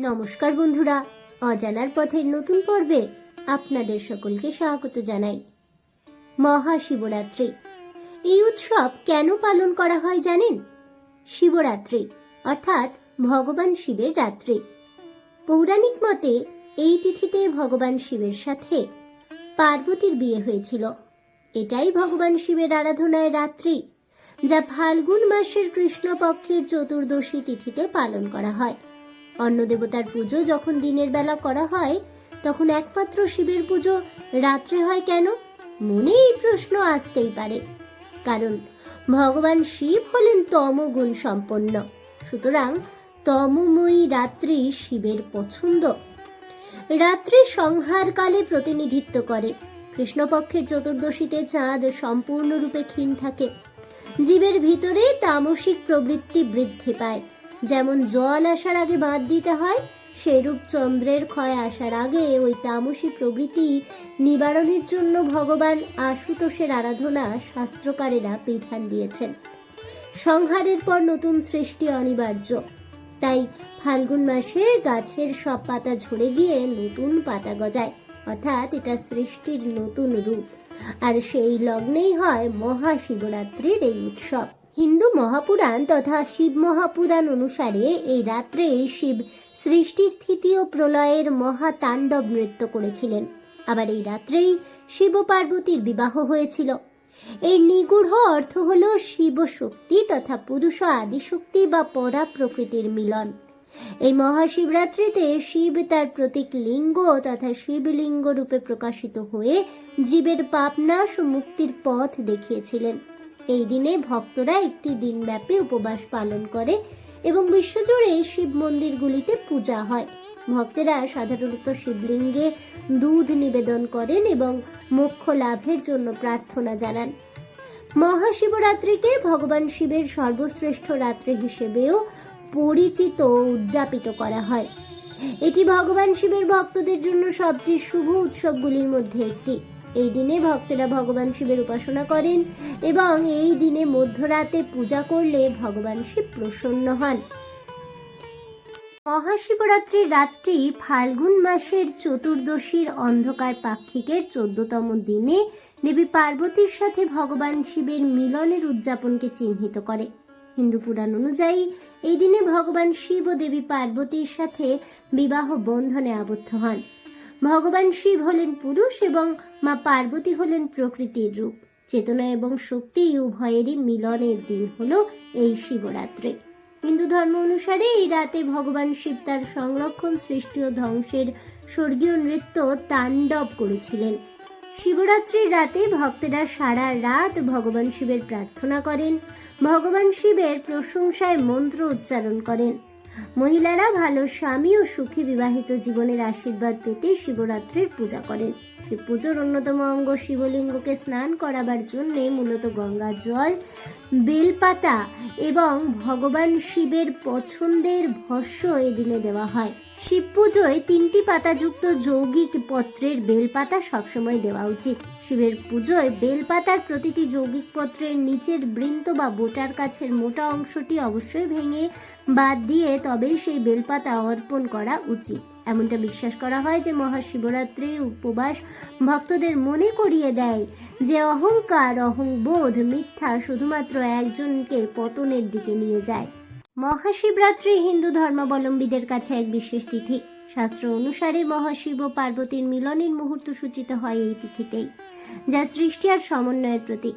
নমস্কার বন্ধুরা, অজানার পথের নতুন পর্বে আপনাদের সকলকে স্বাগত জানাই। মহাশিবরাত্রি। এই উৎসব কেন পালন করা হয় জানেন? শিবরাত্রি, অর্থাৎ ভগবান শিবের রাত্রি। পৌরাণিক মতে এই তিথিতে ভগবান শিবের সাথে পার্বতীর বিয়ে হয়েছিল। এটাই ভগবান শিবের আরাধনায় রাত্রি, যা ফাল্গুন মাসের কৃষ্ণপক্ষের চতুর্দশী তিথিতে পালন করা হয়। অন্য দেবতার পুজো যখন দিনের বেলা করা হয়, তখন একমাত্র শিবের পুজো রাত্রে হয় কেন? মনে এই প্রশ্ন আসতেই পারে। কারণ ভগবান শিব হলেন তমগুণ সম্পন্ন। সুতরাং তমময়ী রাত্রি শিবের পছন্দ। রাত্রি সংহারকালে প্রতিনিধিত্ব করে। কৃষ্ণপক্ষের চতুর্দশীতে চাঁদ সম্পূর্ণরূপে ক্ষীণ থাকে। জীবের ভিতরে তামসিক প্রবৃত্তি বৃদ্ধি পায়। যেমন জল আসার আগে বাঁধ দিতে হয়, সেরূপ চন্দ্রের ক্ষয় আসার আগে ওই তামসী প্রবৃত্তি নিবারণের জন্য ভগবান আশুতোষের আরাধনা শাস্ত্রকারেরা বিধান দিয়েছেন। সংহারের পর নতুন সৃষ্টি অনিবার্য। তাই ফাল্গুন মাসে গাছের সব পাতা ঝরে গিয়ে নতুন পাতা গজায়। অর্থাৎ এটা সৃষ্টির নতুন রূপ। আর সেই লগ্নেই হয় মহাশিবরাত্রির এই উৎসব। হিন্দু মহাপুরাণ তথা শিব মহাপুরাণ অনুসারে এই রাত্রে শিব সৃষ্টি স্থিতি ও প্রলয়ের মহাতাণ্ডব নৃত্য করেছিলেন। আবার এই রাত্রেই শিব পার্বতীর বিবাহ হয়েছিল। এর নিগূঢ় অর্থ হল শিব শক্তি তথা পুরুষ আদিশক্তি বা পরা প্রকৃতির মিলন। এই মহাশিবরাত্রিতে শিব তার প্রতীক লিঙ্গ তথা শিবলিঙ্গ রূপে প্রকাশিত হয়ে জীবের পাপনাশ ও মুক্তির পথ দেখিয়েছিলেন। এই দিনে ভক্তরা একটি দিনব্যাপী উপবাস পালন করে এবং বিশ্বজুড়ে শিব মন্দিরগুলিতে পূজা হয়। ভক্তেরা সাধারণত শিবলিঙ্গে দুধ নিবেদন করেন এবং মোক্ষ লাভের জন্য প্রার্থনা জানান। মহাশিবরাত্রিকে ভগবান শিবের সর্বশ্রেষ্ঠ রাত্রি হিসেবেও পরিচিত উদযাপিত করা হয়। এটি ভগবান শিবের ভক্তদের জন্য সবচেয়ে শুভ উৎসবগুলির মধ্যে একটি। এই দিনে ভক্তেরা ভগবান শিবের উপাসনা করেন এবং এই দিনে মধ্যরাতে পূজা করলে ভগবান শিব প্রসন্ন হন। মহাশিবরাত্রির রাতটি ফাল্গুন মাসের চতুর্দশীর অন্ধকার পাক্ষিকের চোদ্দতম দিনে দেবী পার্বতীর সাথে ভগবান শিবের মিলনের উদযাপনকে চিহ্নিত করে। হিন্দু পুরাণ অনুযায়ী এই দিনে ভগবান শিব ও দেবী পার্বতীর সাথে বিবাহ বন্ধনে আবদ্ধ হন। ভগবান শিব হলেন পুরুষ এবং মা পার্বতী হলেন প্রকৃতির রূপ। চেতনা এবং শক্তি উভয়েরই মিলনের দিন হল এই শিবরাত্রি। হিন্দু ধর্ম অনুসারে এই রাতে ভগবান শিব তার সংরক্ষণ, সৃষ্টি ও ধ্বংসের স্বর্গীয় নৃত্য তাণ্ডব করেছিলেন। শিবরাত্রির রাতে ভক্তেরা সারা রাত ভগবান শিবের প্রার্থনা করেন। ভগবান শিবের প্রশংসায় মন্ত্র উচ্চারণ করেন। মহিলারা ভালো স্বামী ও সুখী বিবাহিত জীবনের আশীর্বাদ পেতে শিবরাত্রির পূজা করেন। শিব পুজোর অন্যতম অঙ্গ শিবলিঙ্গকে স্নান করাবার জন্য মূলত গঙ্গা জল, বেলপাতা এবং ভগবান শিবের পছন্দের ভস্য এদিনে দেওয়া হয়। শিব পুজোয় তিনটি পাতাযুক্ত যৌগিক পত্রের বেলপাতা সবসময় দেওয়া উচিত। শিবের পুজোয় বেলপাতার প্রতিটি যৌগিক পত্রের নিচের বৃন্ত বা বোটার কাছের মোটা অংশটি অবশ্যই ভেঙে বাদ দিয়ে তবেই সেই বেলপাতা অর্পণ করা উচিত। এমনটা বিশ্বাস করা হয় যে মহাশিবরাত্রি উপবাস ভক্তদের মনে করিয়ে দেয় যে অহংকার, অহংবোধ মিথ্যা শুধুমাত্র একজনকে পতনের দিকে নিয়ে যায়। মহাশিবরাত্রি হিন্দু ধর্মাবলম্বীদের কাছে এক বিশেষ তিথি। শাস্ত্র অনুসারে মহাশিব ও পার্বতীর মিলনের মুহূর্ত সূচিত হয় এই তিথিতেই, যা সৃষ্টি আর সমন্বয়ের প্রতীক।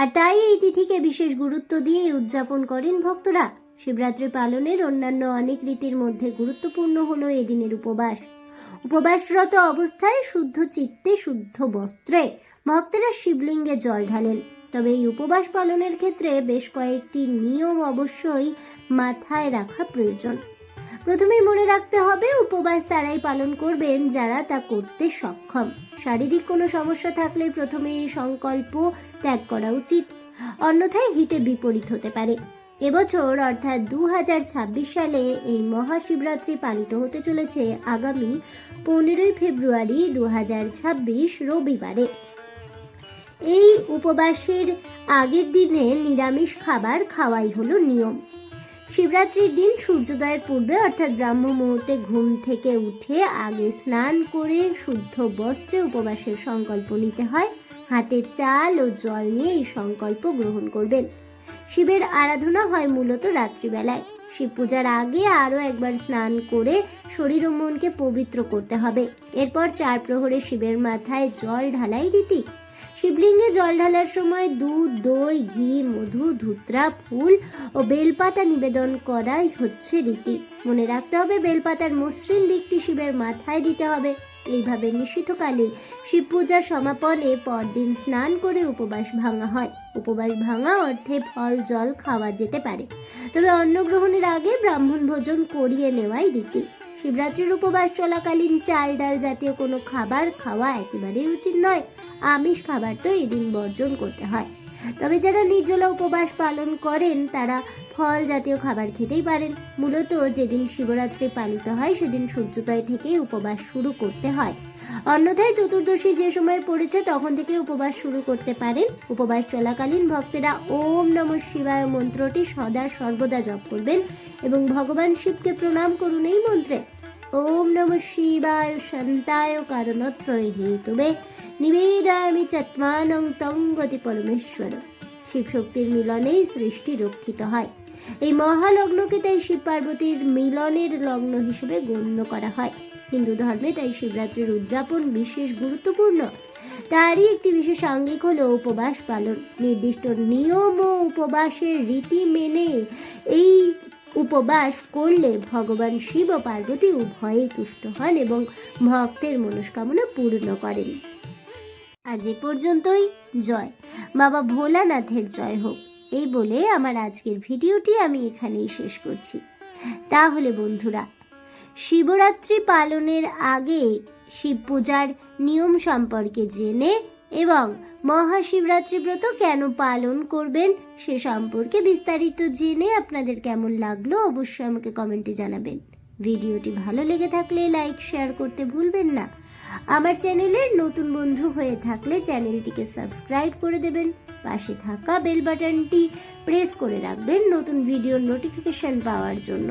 আর তাই এই তিথিকে বিশেষ গুরুত্ব দিয়ে উদযাপন করেন ভক্তরা। শিবরাত্রি পালনের অন্যান্য অনেক রীতির মধ্যে গুরুত্বপূর্ণ হলো এদিনের উপবাস। উপবাসরত অবস্থায় শুদ্ধ চিত্তে, শুদ্ধ বস্ত্রে ভক্তেরা শিবলিঙ্গে জল ঢালেন। তবে এই উপবাস পালনের ক্ষেত্রে বেশ কয়েকটি নিয়ম অবশ্যই মাথায় রাখা প্রয়োজন। প্রথমেই মনে রাখতে হবে, উপবাস তারাই পালন করবেন যারা তা করতে সক্ষম। শারীরিক কোনো সমস্যা থাকলে প্রথমে সংকল্প ত্যাগ করা উচিত। অন্যথায় হিতে বিপরীত হতে পারে। এবছর, অর্থাৎ দু হাজার ছাব্বিশ সালে এই মহাশিবরাত্রি পালিত হতে চলেছে আগামী পনেরোই ফেব্রুয়ারি দু হাজার ছাব্বিশ রবিবারে। এই উপবাসের আগের দিনে নিরামিষ খাবার খাওয়াই হলো নিয়ম। শিবরাত্রির দিন সূর্যোদয়ের পূর্বে, অর্থাৎ ব্রাহ্ম মুহূর্তে ঘুম থেকে উঠে আগে স্নান করে শুদ্ধ বস্ত্রে উপবাসের সংকল্প নিতে হয়। হাতে চাল ও জল নিয়ে এই সংকল্প গ্রহণ করবেন। শিবের আরাধনা হয় মূলত রাত্রিবেলায়। শিব পূজার আগে আরও একবার স্নান করে শরীর ও মনকে পবিত্র করতে হবে। এরপর চার প্রহরে শিবের মাথায় জল ঢালাই রীতি। শিবলিঙ্গে জল ঢালার সময় দুধ, দই, ঘি, মধু, ধুত্রা, ফুল ও বেলপাতা নিবেদন করাই হচ্ছে রীতি। মনে রাখতে হবে, বেলপাতার মসৃণ দিকটি শিবের মাথায় দিতে হবে। এইভাবে নিষিদ্ধকালে শিব পূজার সমাপনে পরদিন স্নান করে উপবাস ভাঙা হয়। উপবাস ভাঙা অর্থে ফল, জল খাওয়া যেতে পারে। তবে অন্ন গ্রহণের আগে ব্রাহ্মণ ভোজন করিয়ে নেওয়াই রীতি। শিবরাত্রির উপবাস চলাকালীন চাল ডাল জাতীয় কোনো খাবার খাওয়া একেবারেই উচিত নয়। আমিষ খাবার তো এদিন বর্জন করতে হয়। তবে যারা নির্জলা উপবাস পালন করেন, তারা ফল জাতীয় খাবার খেতেই পারেন। মূলত যেদিন শিবরাত্রি পালিত হয়, সেদিন সূর্যোদয় থেকেই উপবাস শুরু করতে হয়। অন্যথায় চতুর্দশী যে সময় পড়েছে, তখন থেকে উপবাস শুরু করতে পারেন। উপবাস চলাকালীন ভক্তেরা ওম নম শিবায় মন্ত্রটি সদা সর্বদা জপ করবেন এবং ভগবান শিবকে প্রণাম করুন এই মন্ত্রে। ওম নম শিবায় শান্তায় কারণত্রয় হেতুবে নিবেদামি চত্মানং তং গতি পরমেশ্বর। শিব শক্তির মিলনেই সৃষ্টি রক্ষিত হয়। এই মহালগ্নকে তাই শিব পার্বতীর মিলনের লগ্ন হিসেবে গণ্য করা হয়। হিন্দু ধর্মে তাই শিবরাত্রির উদযাপন বিশেষ গুরুত্বপূর্ণ। তারই একটি বিশেষ আঙ্গিক হলো উপবাস পালন। নির্দিষ্ট নিয়ম ও উপবাসের রীতি মেনে এই উপবাস করলে ভগবান শিব ও পার্বতী উভয়ে তুষ্ট হন এবং ভক্তের মনস্কামনা পূর্ণ করেন। আজ এ পর্যন্তই। জয়। বাবা ভোলানাথের জয় হোক। এই বলে আমার আজকের ভিডিওটি আমি এখানেই শেষ করছি। তাহলে বন্ধুরা শিবরাত্রি পালনের আগে শিব পূজার নিয়ম সম্পর্কে জেনে এবং মহাশিবরাত্রি ব্রত কেন পালন করবেন সে সম্পর্কে বিস্তারিত জেনে আপনাদের কেমন লাগল অবশ্যই আমাকে কমেন্টে জানাবেন। ভিডিওটি ভালো লেগে থাকলে লাইক, শেয়ার করতে ভুলবেন না। আমার চ্যানেলের নতুন বন্ধু হয়ে থাকলে চ্যানেলটিকে সাবস্ক্রাইব করে দেবেন। পাশে থাকা বেল বাটনটি প্রেস করে রাখবেন নতুন ভিডিওর নোটিফিকেশন পাওয়ার জন্য।